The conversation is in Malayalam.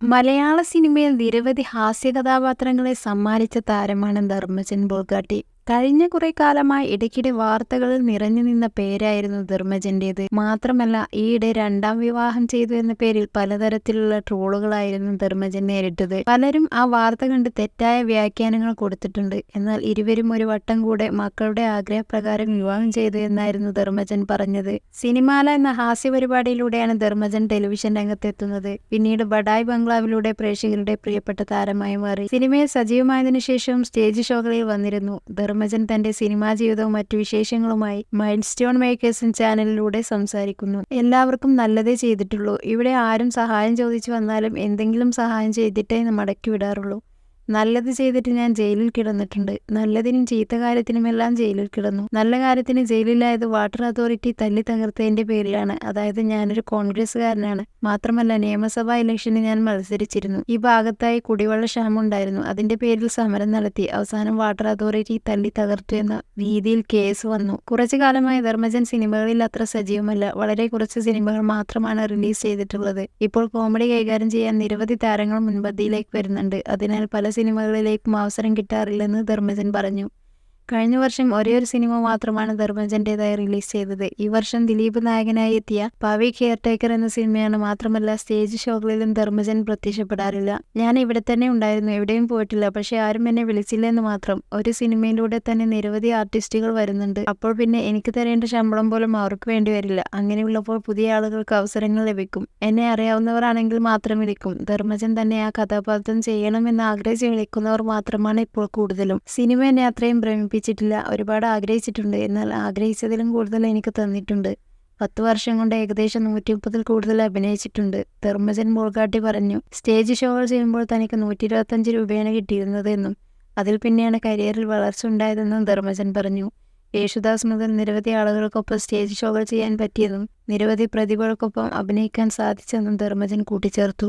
മലയാള സിനിമയിൽ നിരവധി ഹാസ്യ കഥാപാത്രങ്ങളെ സമ്മാനിച്ച താരമാണ് ധർമ്മജൻ ബോൾഗാട്ടി കഴിഞ്ഞ കുറെ കാലമായി ഇടയ്ക്കിടെ വാർത്തകളിൽ നിറഞ്ഞു നിന്ന പേരായിരുന്നു ധർമ്മജന്റേത്. മാത്രമല്ല ഈയിടെ രണ്ടാം വിവാഹം ചെയ്തു എന്ന പേരിൽ പലതരത്തിലുള്ള ട്രോളുകളായിരുന്നു ധർമ്മജൻ നേരിട്ടത്. പലരും ആ വാർത്ത കണ്ട് തെറ്റായ വ്യാഖ്യാനങ്ങൾ കൊടുത്തിട്ടുണ്ട്. എന്നാൽ ഇരുവരും ഒരു വട്ടം കൂടെ മക്കളുടെ ആഗ്രഹപ്രകാരം വിവാഹം ചെയ്തു എന്നായിരുന്നു ധർമ്മജൻ പറഞ്ഞത്. സിനിമാല എന്ന ഹാസ്യ പരിപാടിയിലൂടെയാണ് ധർമ്മജൻ ടെലിവിഷൻ രംഗത്തെത്തുന്നത്. പിന്നീട് ബഡായ് ബംഗ്ലാവിലൂടെ പ്രേക്ഷകരുടെ പ്രിയപ്പെട്ട താരമായി മാറി. സിനിമയിൽ സജീവമായതിനു ശേഷവും സ്റ്റേജ് ഷോകളിൽ വന്നിരുന്നു. ധർമ്മജൻ തന്റെ സിനിമാ ജീവിതവും മറ്റു വിശേഷങ്ങളുമായി മൈൻഡ് സ്റ്റോൺ മേക്കേഴ്സും ചാനലിലൂടെ സംസാരിക്കുന്നു. എല്ലാവർക്കും നല്ലതേ ചെയ്തിട്ടുള്ളൂ. ഇവിടെ ആരും സഹായം ചോദിച്ചു വന്നാലും എന്തെങ്കിലും സഹായം ചെയ്തിട്ടേ മടക്കി വിടാറുള്ളൂ. നല്ലത് ചെയ്തിട്ട് ഞാൻ ജയിലിൽ കിടന്നിട്ടുണ്ട്. നല്ലതിനും ചീത്ത കാര്യത്തിനുമെല്ലാം ജയിലിൽ കിടന്നു. നല്ല കാര്യത്തിന് ജയിലിലായത് വാട്ടർ അതോറിറ്റി തല്ലി തകർത്തതിന്റെ പേരിലാണ്. അതായത് ഞാനൊരു കോൺഗ്രസ്സുകാരനാണ്. മാത്രമല്ല നിയമസഭാ ഇലക്ഷന് ഞാൻ മത്സരിച്ചിരുന്നു. ഈ ഭാഗത്തായി കുടിവെള്ള ക്ഷാമം ഉണ്ടായിരുന്നു അതിന്റെ പേരിൽ സമരം നടത്തി. അവസാനം വാട്ടർ അതോറിറ്റി തല്ലി തകർത്തു എന്ന രീതിയിൽ കേസ് വന്നു. കുറച്ചു കാലമായി ധർമ്മജൻ സിനിമകളിൽ അത്ര സജീവമല്ല. വളരെ കുറച്ച് സിനിമകൾ മാത്രമാണ് റിലീസ് ചെയ്തിട്ടുള്ളത്. ഇപ്പോൾ കോമഡി കൈകാര്യം ചെയ്യാൻ നിരവധി താരങ്ങൾ മുൻപന്തിയിലേക്ക് വരുന്നുണ്ട്. അതിനാൽ പല സിനിമകളിലേക്കും അവസരം കിട്ടാറില്ലെന്ന് ധർമ്മജൻ പറഞ്ഞു കഴിഞ്ഞ വർഷം ഒരേ ഒരു സിനിമ മാത്രമാണ് ധർമ്മജന്റേതായി റിലീസ് ചെയ്തത്. ഈ വർഷം ദിലീപ് നായകനായി എത്തിയ പവി കെയർടേക്കർ എന്ന സിനിമയാണ് മാത്രമല്ല സ്റ്റേജ് ഷോകളിലും ധർമ്മജൻ പ്രത്യക്ഷപ്പെടാറില്ല. ഞാൻ ഇവിടെ തന്നെ ഉണ്ടായിരുന്നു എവിടെയും പോയിട്ടില്ല പക്ഷെ ആരും എന്നെ വിളിച്ചില്ലെന്ന് മാത്രം. ഒരു സിനിമയിലൂടെ തന്നെ നിരവധി ആർട്ടിസ്റ്റുകൾ വരുന്നുണ്ട്. അപ്പോൾ പിന്നെ എനിക്ക് തരേണ്ട ശമ്പളം പോലും അവർക്ക് വേണ്ടി വരില്ല. അങ്ങനെയുള്ളപ്പോൾ പുതിയ ആളുകൾക്ക് അവസരങ്ങൾ ലഭിക്കും. എന്നെ അറിയാവുന്നവരാണെങ്കിൽ മാത്രം വിളിക്കും. ധർമ്മജൻ തന്നെ ആ കഥാപാത്രം ചെയ്യണമെന്ന് ആഗ്രഹിച്ച് വിളിക്കുന്നവർ മാത്രമാണ് ഇപ്പോൾ കൂടുതലും. സിനിമ എന്നെ അത്രയും ഭ്രമിപ്പിച്ചു ഏൽപ്പിച്ചിട്ടില്ല ഒരുപാട് ആഗ്രഹിച്ചിട്ടുണ്ട്. എന്നാൽ ആഗ്രഹിച്ചതിലും കൂടുതൽ എനിക്ക് തന്നിട്ടുണ്ട്. പത്ത് വർഷം കൊണ്ട് ഏകദേശം നൂറ്റി മുപ്പതിൽ കൂടുതൽ അഭിനയിച്ചിട്ടുണ്ട്. ധർമ്മജൻ ബോൾഗാട്ടി പറഞ്ഞു സ്റ്റേജ് ഷോകൾ ചെയ്യുമ്പോൾ തനിക്ക് നൂറ്റി ഇരുപത്തഞ്ച് രൂപയാണ് കിട്ടിയിരുന്നത് എന്നും അതിൽ പിന്നെയാണ് കരിയറിൽ വളർച്ച ഉണ്ടായതെന്നും ധർമ്മജൻ പറഞ്ഞു. യേശുദാസ് മുതൽ നിരവധി ആളുകൾക്കൊപ്പം സ്റ്റേജ് ഷോകൾ ചെയ്യാൻ പറ്റിയതും നിരവധി പ്രതിഭകൾക്കൊപ്പം അഭിനയിക്കാൻ സാധിച്ചെന്നും ധർമ്മജൻ കൂട്ടിച്ചേർത്തു.